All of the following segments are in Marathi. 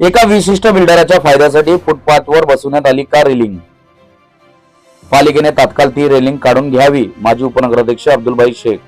एका विशिष्ट बिल्डराच्या फायद्यासाठी फुटपाथवर बसवण्यात आली का रेलिंग. पालिकेने तात्काळ ती रेलिंग काढून घ्यावी माजी उपनगराध्यक्ष अब्दुलबाई शेख.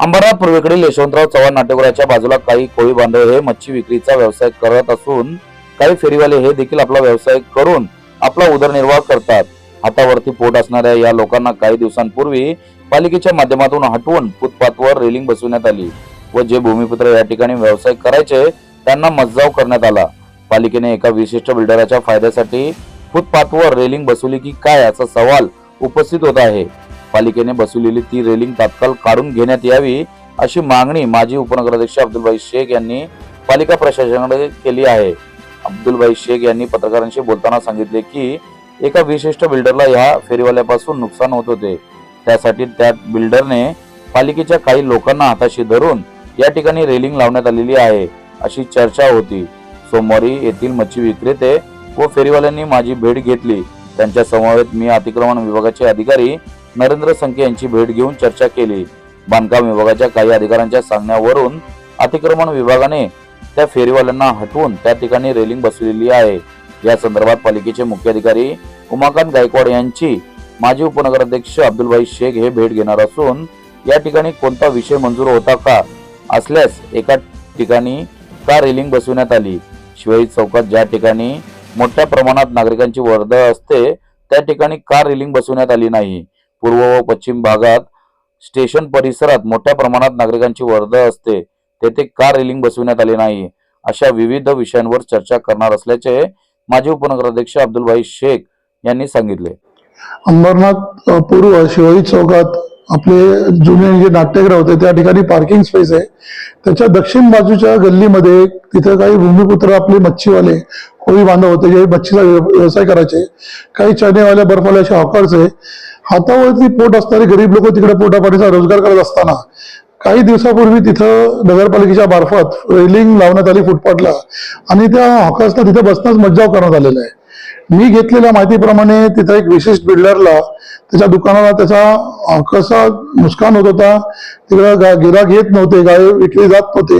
अंबरनाथ पूर्वेकडील यशवंतराव चव्हाण नाट्यगृहाच्या बाजूला काही कोळी बांधव हे मच्छी विक्रीचा व्यवसाय करत असून काही फेरीवाले हे देखील आपला व्यवसाय करून आपला उदरनिर्वाह करतात. हातावरती पोट असणाऱ्या या लोकांना काही दिवसांपूर्वी पालिकेच्या माध्यमातून हटवून फुटपाथवर रेलिंग बसवण्यात आली व जे भूमिपुत्र या ठिकाणी व्यवसाय करायचे त्यांना मज्जाव करण्यात आला. पालिकेने एका विशिष्ट बिल्डराच्या फायद्यासाठी फुटपाथवर रेलिंग बसवली की काय असा सवाल उपस्थित होत आहे. पालिकेने बसवलेली ती रेलिंग तात्काळ काढून घेण्यात यावी अशी मागणी माजी उपनगराध्यक्ष अब्दुलबाई शेख यांनी पालिका प्रशासनाकडे केली आहे. अब्दुलबाई शेख यांनी पत्रकारांशी बोलताना सांगितले की एका विशिष्ट बिल्डरला या फेरीवाल्यापासून नुकसान होत होते. त्यासाठी त्यात बिल्डरने पालिकेच्या काही लोकांना हाताशी धरून या ठिकाणी रेलिंग लावण्यात आलेली आहे अशी चर्चा होती. सोमवारी येथील मच्छी विक्रेते व फेरीवाल्यांनी माझी भेट घेतली. त्यांच्या समवेत मी अतिक्रमण विभागाचे अधिकारी नरेंद्र संके यांची भेट घेऊन चर्चा केली. बांधकाम विभागाच्या काही अधिकाऱ्यांच्या सांगण्यावरून अतिक्रमण विभागाने त्या फेरीवाल्यांना हटवून त्या ठिकाणी रेलिंग बसवलेली आहे. या संदर्भात पालिकेचे मुख्याधिकारी उमाकांत गायकवाड यांची माजी उपनगराध्यक्ष अब्दुलभाई शेख हे भेट घेणार असून या ठिकाणी कोणता विषय मंजूर होता का असल्यास एका ठिकाणी का रेलिंग बसविण्यात आली? शिवाई चौकात ज्या ठिकाणी मोठ्या प्रमाणात नागरिकांची वर्दळ असते त्या ठिकाणी का रेलिंग बसविण्यात आली नाही? पूर्व व पश्चिम भागात स्टेशन परिसरात मोठ्या प्रमाणात नागरिकांची वर्दळ असते तेथे का रेलिंग बसविण्यात आली नाही? अशा विविध विषयांवर चर्चा करणार असल्याचे माजी उपनगराध्यक्ष अब्दुलभाई शेख यांनी सांगितले. अंबरनाथ पूर्व शिवाजी चौकात आपले जुने जे नाट्यगृह होते त्या ठिकाणी पार्किंग स्पेस आहे. त्याच्या दक्षिण बाजूच्या गल्लीमध्ये तिथं काही भूमिपुत्र आपले मच्छीवाले कोळी बांधव होते जे मच्छीचा व्यवसाय करायचे. काही चण्यावाल्या बर्फाले असे हॉकर्स आहे. हातावरती पोट असणारे गरीब लोक तिकडे पोटापाटीचा रोजगार करत असताना काही दिवसापूर्वी तिथं नगरपालिकेच्या मार्फत रेलिंग लावण्यात आली फुटपाथला आणि त्या हॉकर्सना तिथे बसण्यास मज्जाव करण्यात आलेला आहे. मी घेतलेल्या माहितीप्रमाणे तिथं एक विशिष्ट बिल्डरला त्याच्या दुकानाला त्याचा कसा नुकसान होत होता तिकडं गिराक येत नव्हते गाय विकली जात नव्हते.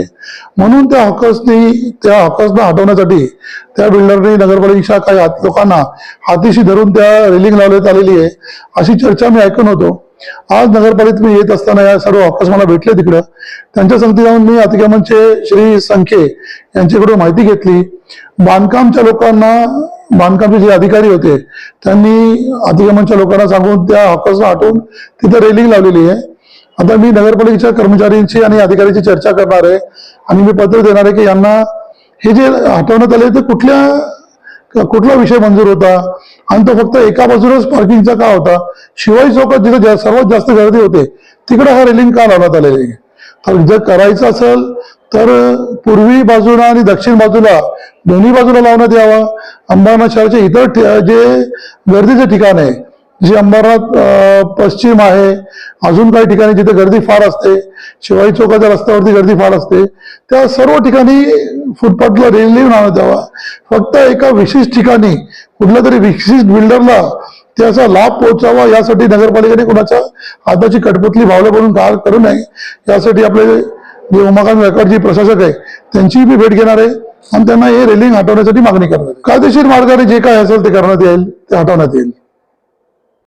म्हणून त्या हकसनी त्या हकसना हटवण्यासाठी त्या बिल्डरने नगरपालिकेच्या काही हात- लोकांना हातीशी धरून त्या रेलिंग लावण्यात आलेली आहे अशी चर्चा मी ऐकून होतो. आज नगरपालिकेत मी येत असताना या सर्व हॉकर्स मला भेटले तिकडं. त्यांच्या संगती जाऊन मी अतिक्रमणचे श्री संखे यांच्याकडून माहिती घेतली. बांधकामच्या लोकांना बांधकामचे जे अधिकारी होते त्यांनी अतिक्रमणच्या लोकांना सांगून त्या हॉकर्सला हटवून तिथे रेलिंग लावलेली आहे. आता मी नगरपालिकेच्या कर्मचाऱ्यांची आणि अधिकाऱ्यांची चर्चा करणार आहे आणि मी पत्र देणार आहे की यांना हे जे हटवण्यात आले ते कुठल्या कुठला विषय मंजूर होता? आणि तो फक्त एका बाजूलाच पार्किंगचा का होता? शिवाय चौकात जिथे सर्वात जास्त गर्दी होते तिकडे हा रेलिंग का लावण्यात आलेली आहे? तर जर करायचं असेल तर पूर्वी बाजूला आणि दक्षिण बाजूला दोन्ही बाजूला लावण्यात यावा. अंबरनाथ शहराचे इतर ठि- जे गर्दीचे ठिकाण आहे जे अंबरनाथ पश्चिम आहे अजून काही ठिकाणी जिथे गर्दी फार असते शिवाई चौकाच्या रस्त्यावरती गर्दी फार असते त्या सर्व ठिकाणी फुटपाथला रेल्वे लावण्यात यावा. फक्त एका विशिष्ट ठिकाणी कुठल्या तरी विशिष्ट बिल्डरला त्याचा लाभ पोहोचावा यासाठी नगरपालिकेने कुणाच्या हाताची कटपुतली भावल्या करून कार करू नये. यासाठी आपले जे उमाकांत गायकवाड जी प्रशासक आहे. त्यांची मी भेट घेणार आहे. आणि त्यांना हे रेलिंग हटवण्यासाठी मागणी करणार आहे. कायदेशीर मार्गाने जे काय असेल ते करण्यात येईल ते हटवण्यात येईल.